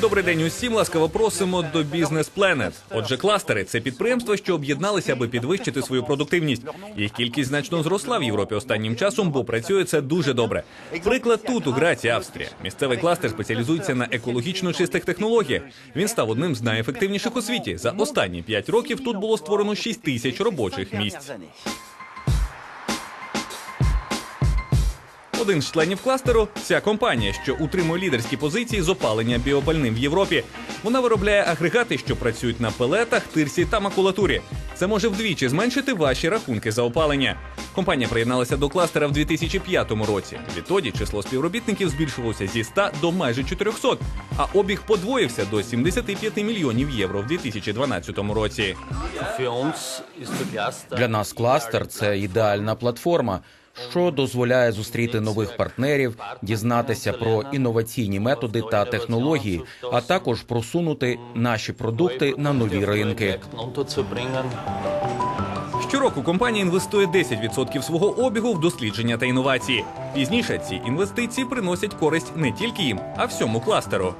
Добрий день усім. Ласкаво просимо до Бізнес Planet. Отже, кластери це підприємства, що об'єдналися, аби підвищити свою продуктивність. Їх кількість значно зросла в Європі останнім часом, бо працює це дуже добре. Приклад тут у Граці, Австрія. Місцевий кластер спеціалізується на екологічно чистих технологіях. Він став одним з найефективніших у світі. За останні п'ять років тут було створено 6 тисяч робочих місць. Один з членів кластеру ця компанія, що утримує лідерські позиції з опалення біопальним в Європі. Вона виробляє агрегати, що працюють на пелетах, тирсі та макулатурі. Це може вдвічі зменшити ваші рахунки за опалення. Компанія приєдналася до кластера в 2005 році. Відтоді число співробітників збільшилося зі 100 до майже 400, а обіг подвоївся до 75 мільйонів євро в 2012 році. Для нас кластер це ідеальна платформа, що дозволяє зустріти нових партнерів, дізнатися про інноваційні методи та технології, а також просунути наші продукти на нові ринки. Щороку компанія інвестує 10% свого обігу в дослідження та інновації. Пізніше ці інвестиції приносять користь не тільки їм, а всьому кластеру.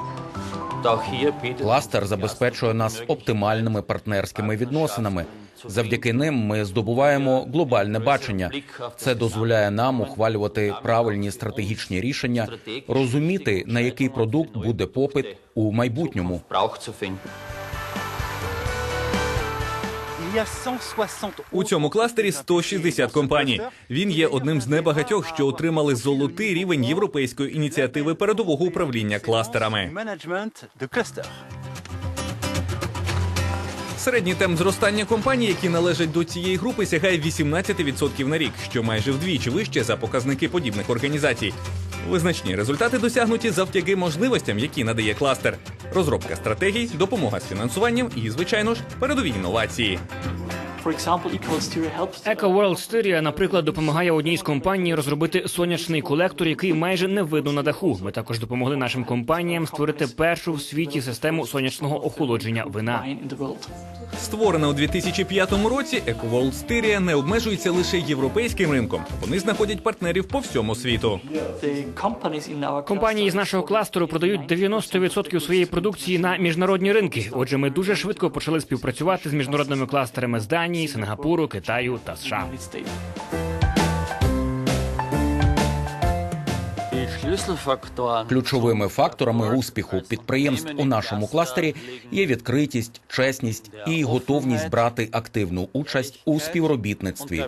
Кластер забезпечує нас оптимальними партнерськими відносинами. Завдяки ним ми здобуваємо глобальне бачення. Це дозволяє нам ухвалювати правильні стратегічні рішення, розуміти на який продукт буде попит у майбутньому. У цьому кластері 160 компаній. Він є одним з небагатьох, що отримали золотий рівень європейської ініціативи передового управління кластерами. Середній темп зростання компаній, які належать до цієї групи, сягає 18% на рік, що майже вдвічі вище за показники подібних організацій. Визначні результати досягнуті завдяки можливостям, які надає кластер: розробка стратегій, допомога з фінансуванням і, звичайно ж, передові інновації. Eco World Styria, наприклад, допомагає одній з компаній розробити сонячний колектор, який майже не видно на даху. Ми також допомогли нашим компаніям створити першу в світі систему сонячного охолодження вина. Створена у 2005 році, EcoWorld Styria не обмежується лише європейським ринком. Вони знаходять партнерів по всьому світу. Компанії з нашого кластеру продають 90% своєї продукції на міжнародні ринки. Отже, ми дуже швидко почали співпрацювати з міжнародними кластерами з Данії, Сингапуру, Китаю та США. Ключовими факторами успіху підприємств у нашому кластері є відкритість, чесність і готовність брати активну участь у співробітництві.